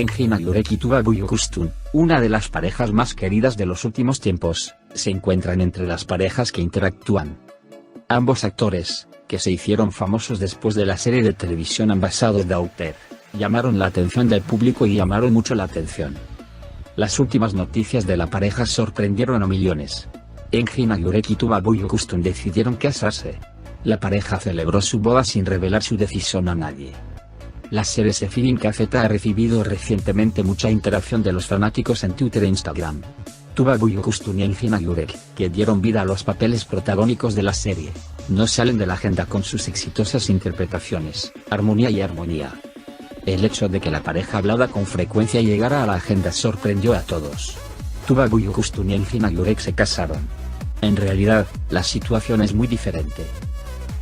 Engin Ayurek y Tuba Buyukustun, una de las parejas más queridas de los últimos tiempos, se encuentran entre las parejas que interactúan. Ambos actores, que se hicieron famosos después de la serie de televisión Ambassador Daughter, llamaron la atención del público y llamaron mucho la atención. Las últimas noticias de la pareja sorprendieron a millones. Engin Ayurek y Tuba Buyukustun decidieron casarse. La pareja celebró su boda sin revelar su decisión a nadie. La serie Sefirin Cafeta ha recibido recientemente mucha interacción de los fanáticos en Twitter e Instagram. Tuba Buyukustun y Ayurek, que dieron vida a los papeles protagónicos de la serie, no salen de la agenda con sus exitosas interpretaciones, armonía y armonía. El hecho de que la pareja hablada con frecuencia llegara a la agenda sorprendió a todos. Tuba Buyukustun y Engin Ayurek se casaron. En realidad, la situación es muy diferente.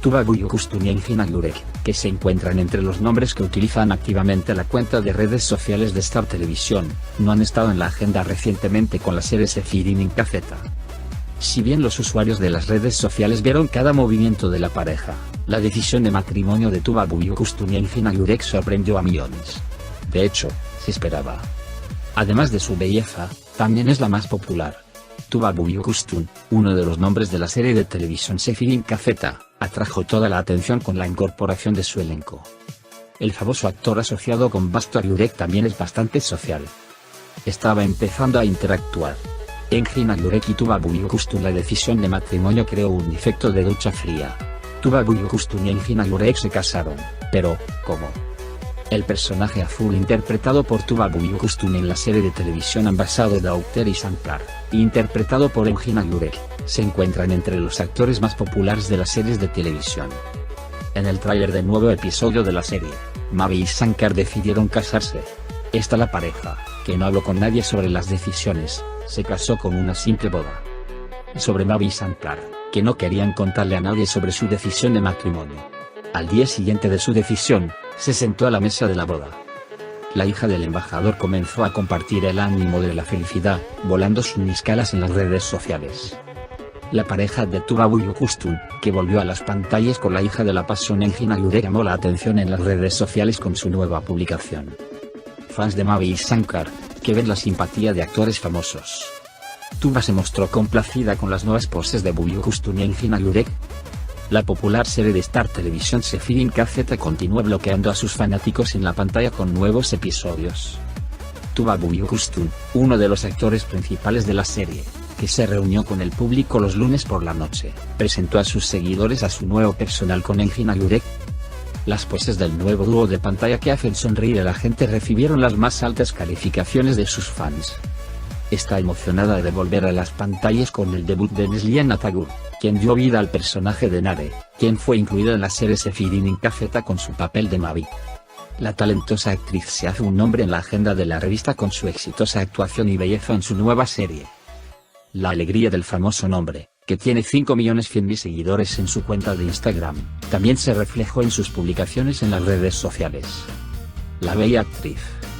Tuba Buyukustun y Ayurek, que se encuentran entre los nombres que utilizan activamente la cuenta de redes sociales de Star Televisión, no han estado en la agenda recientemente con la serie Sefirin en Cafeta. Si bien los usuarios de las redes sociales vieron cada movimiento de la pareja, la decisión de matrimonio de Tuba Buyukustun y Engin Ayurek sorprendió a millones. De hecho, se esperaba. Además de su belleza, también es la más popular. Tuba Buyukustun, uno de los nombres de la serie de televisión Sefirin Cafeta, atrajo toda la atención con la incorporación de su elenco. El famoso actor asociado con Basto Ayurek también es bastante social. Estaba empezando a interactuar. Engin Ayurek y Tuba Buyukustun la decisión de matrimonio creó un efecto de ducha fría. Tuba Buyukustun y Engin Ayurek se casaron, pero, ¿cómo? El personaje azul interpretado por Tuba Buyukustun en la serie de televisión Ambassador Daughter y Sankar, interpretado por Engin Ayurek, se encuentran entre los actores más populares de las series de televisión. En el tráiler del nuevo episodio de la serie, Mavi y Sankar decidieron casarse. Esta la pareja, que no habló con nadie sobre las decisiones, se casó con una simple boda. Sobre Mavi y Sankar, que no querían contarle a nadie sobre su decisión de matrimonio. Al día siguiente de su decisión, se sentó a la mesa de la boda. La hija del embajador comenzó a compartir el ánimo de la felicidad, volando sus escalas en las redes sociales. La pareja de Tuba Buyukustun, que volvió a las pantallas con la hija de la pasión Engin Ayurek llamó la atención en las redes sociales con su nueva publicación. Fans de Mavi y Sankar, que ven la simpatía de actores famosos. Tuba se mostró complacida con las nuevas poses de Buyukustun y Engin Ayurek, la popular serie de Star Television Sefirin KZ continúa bloqueando a sus fanáticos en la pantalla con nuevos episodios. Tuba Buyukustun, uno de los actores principales de la serie, que se reunió con el público los lunes por la noche, presentó a sus seguidores a su nuevo personal con Engin Ayurek. Las poses del nuevo dúo de pantalla que hacen sonreír a la gente recibieron las más altas calificaciones de sus fans. Está emocionada de volver a las pantallas con el debut de Nesliana Tagore, quien dio vida al personaje de Nare, quien fue incluida en la serie Sefirin en Cafeta con su papel de Mavi. La talentosa actriz se hace un nombre en la agenda de la revista con su exitosa actuación y belleza en su nueva serie. La alegría del famoso nombre, que tiene 5.100.000 seguidores en su cuenta de Instagram, también se reflejó en sus publicaciones en las redes sociales. La bella actriz,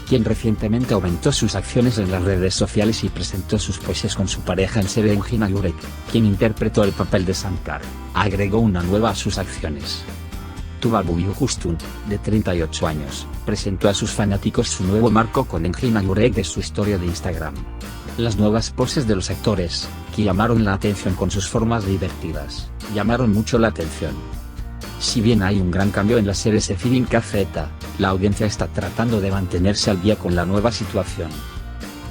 quien recientemente aumentó sus acciones en las redes sociales y presentó sus poses con su pareja en serie Engin Ayurek, quien interpretó el papel de Sankar, agregó una nueva a sus acciones. Tuba Buyukustun, de 38 años, presentó a sus fanáticos su nuevo marco con Engin Ayurek de su historia de Instagram. Las nuevas poses de los actores, que llamaron la atención con sus formas divertidas, llamaron mucho la atención. Si bien hay un gran cambio en la serie Sefirin KZ, la audiencia está tratando de mantenerse al día con la nueva situación.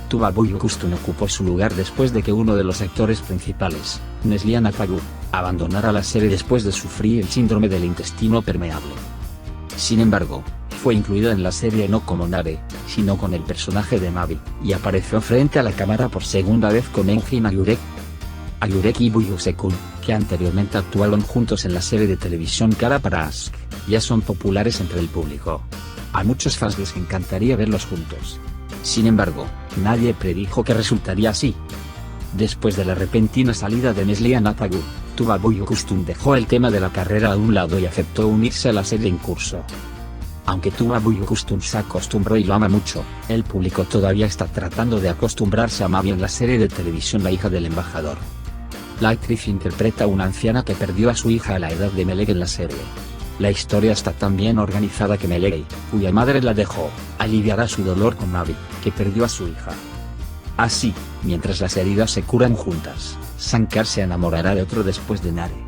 Tuba Buyukustun ocupó su lugar después de que uno de los actores principales, Nesliana Tagore, abandonara la serie después de sufrir el síndrome del intestino permeable. Sin embargo, fue incluida en la serie no como Nare, sino con el personaje de Mavi, y apareció frente a la cámara por segunda vez con Engin Ayurek. Ayurek y Buyusekun, que anteriormente actuaron juntos en la serie de televisión Cara para Ask, ya son populares entre el público. A muchos fans les encantaría verlos juntos. Sin embargo, nadie predijo que resultaría así. Después de la repentina salida de Nesliana Tagore, Tuba Buyukustun dejó el tema de la carrera a un lado y aceptó unirse a la serie en curso. Aunque Tuba Buyukustun se acostumbró y lo ama mucho, el público todavía está tratando de acostumbrarse a Mavi en la serie de televisión La hija del embajador. La actriz interpreta a una anciana que perdió a su hija a la edad de Meleg en la serie. La historia está tan bien organizada que Meleg, cuya madre la dejó, aliviará su dolor con Mavi, que perdió a su hija. Así, mientras las heridas se curan juntas, Sankar se enamorará de otro después de Nare.